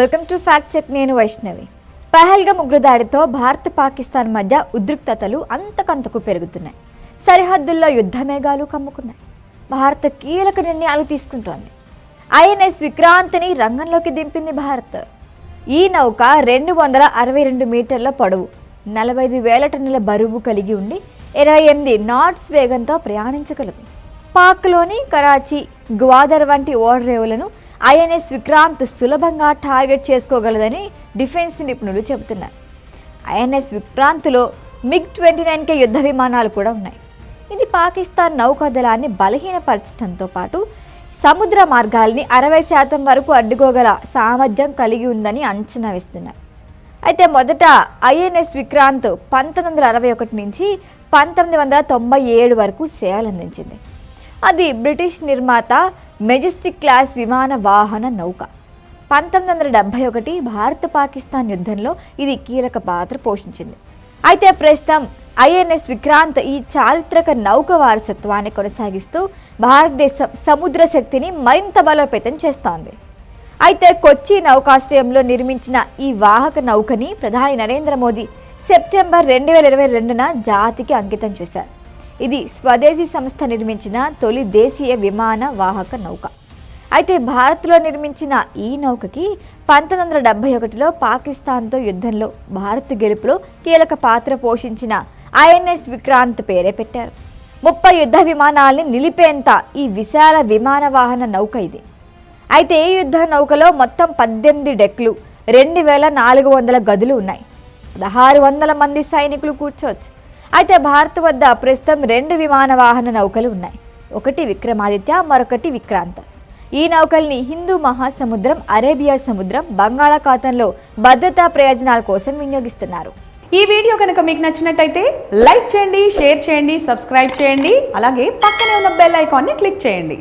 Welcome to fact check నేను వైష్ణవి. పహల్గా ఉగ్రదాడితో భారత్ పాకిస్తాన్ మధ్య ఉద్రిక్తతలు అంతకంతకు పెరుగుతున్నాయి. సరిహద్దుల్లో యుద్ధ మేఘాలు కమ్ముకున్నాయి. భారత్ కీలక నిర్ణయాలు తీసుకుంటోంది. ఐఎన్ఎస్ విక్రాంత్ని రంగంలోకి దింపింది భారత్. ఈ నౌక రెండు వందల అరవై రెండు మీటర్ల పొడవు నలభై ఐదు వేల టన్నుల బరువు కలిగి ఉండి ఇరవై ఎనిమిది నాట్స్ వేగంతో ప్రయాణించగలదు. పాక్లోని కరాచీ గ్వాదర్ వంటి ఓడరేవులను ఐఎన్ఎస్ విక్రాంత్ సులభంగా టార్గెట్ చేసుకోగలదని డిఫెన్స్ నిపుణులు చెబుతున్నారు. ఐఎన్ఎస్ విక్రాంత్లో మిగ్ ట్వంటీ నైన్కే యుద్ధ విమానాలు కూడా ఉన్నాయి. ఇది పాకిస్తాన్ నౌకాదళాన్ని బలహీనపరచడంతో పాటు సముద్ర మార్గాల్ని అరవై శాతం వరకు అడ్డుకోగల సామర్థ్యం కలిగి ఉందని అంచనా వేస్తున్నారు. అయితే మొదట ఐఎన్ఎస్ విక్రాంత్ పంతొమ్మిది వందల అరవై ఒకటి నుంచి పంతొమ్మిది వందల తొంభై ఏడు వరకు సేవలు అందించింది అది బ్రిటిష్ నిర్మాత మెజెస్టిక్ క్లాస్ విమాన వాహన నౌక. పంతొమ్మిది వందల డెబ్బై ఒకటి భారత పాకిస్తాన్ యుద్ధంలో ఇది కీలక పాత్ర పోషించింది. అయితే ప్రస్తుతం ఐఎన్ఎస్ విక్రాంత్ ఈ చారిత్రక నౌక వారసత్వాన్ని కొనసాగిస్తూ భారతదేశం సముద్ర శక్తిని మరింత బలోపేతం చేస్తోంది. అయితే కొచ్చి నౌకాశ్రయంలో నిర్మించిన ఈ వాహక నౌకని ప్రధాని నరేంద్ర మోదీ సెప్టెంబర్ రెండు వేల ఇరవై రెండున జాతికి అంకితం చేశారు. ఇది స్వదేశీ సంస్థ నిర్మించిన తొలి దేశీయ విమాన వాహక నౌక. అయితే భారత్లో నిర్మించిన ఈ నౌకకి పంతొమ్మిది వందల డెబ్బై ఒకటిలో పాకిస్తాన్తో యుద్ధంలో భారత్ గెలుపులో కీలక పాత్ర పోషించిన ఐఎన్ఎస్ విక్రాంత్ పేరే పెట్టారు. ముప్పై యుద్ధ విమానాల్ని నిలిపేంత ఈ విశాల విమాన వాహన నౌక ఇది. అయితే ఈ యుద్ధ నౌకలో మొత్తం పద్దెనిమిది డెక్లు రెండు వేల నాలుగు వందల గదులు ఉన్నాయి. పదహారు వందల మంది సైనికులు కూర్చోవచ్చు. అయితే భారత్ వద్ద ప్రస్తుతం రెండు విమాన వాహన నౌకలు ఉన్నాయి. ఒకటి విక్రమాదిత్య మరొకటి విక్రాంత్. ఈ నౌకల్ని హిందూ మహాసముద్రం అరేబియా సముద్రం బంగాళాఖాతంలో భద్రతా ప్రయోజనాల కోసం వినియోగిస్తున్నారు. ఈ వీడియో కనుక మీకు నచ్చినట్టయితే లైక్ చేయండి షేర్ చేయండి సబ్స్క్రైబ్ చేయండి అలాగే పక్కనే ఉన్న బెల్ ఐకాన్ని క్లిక్ చేయండి.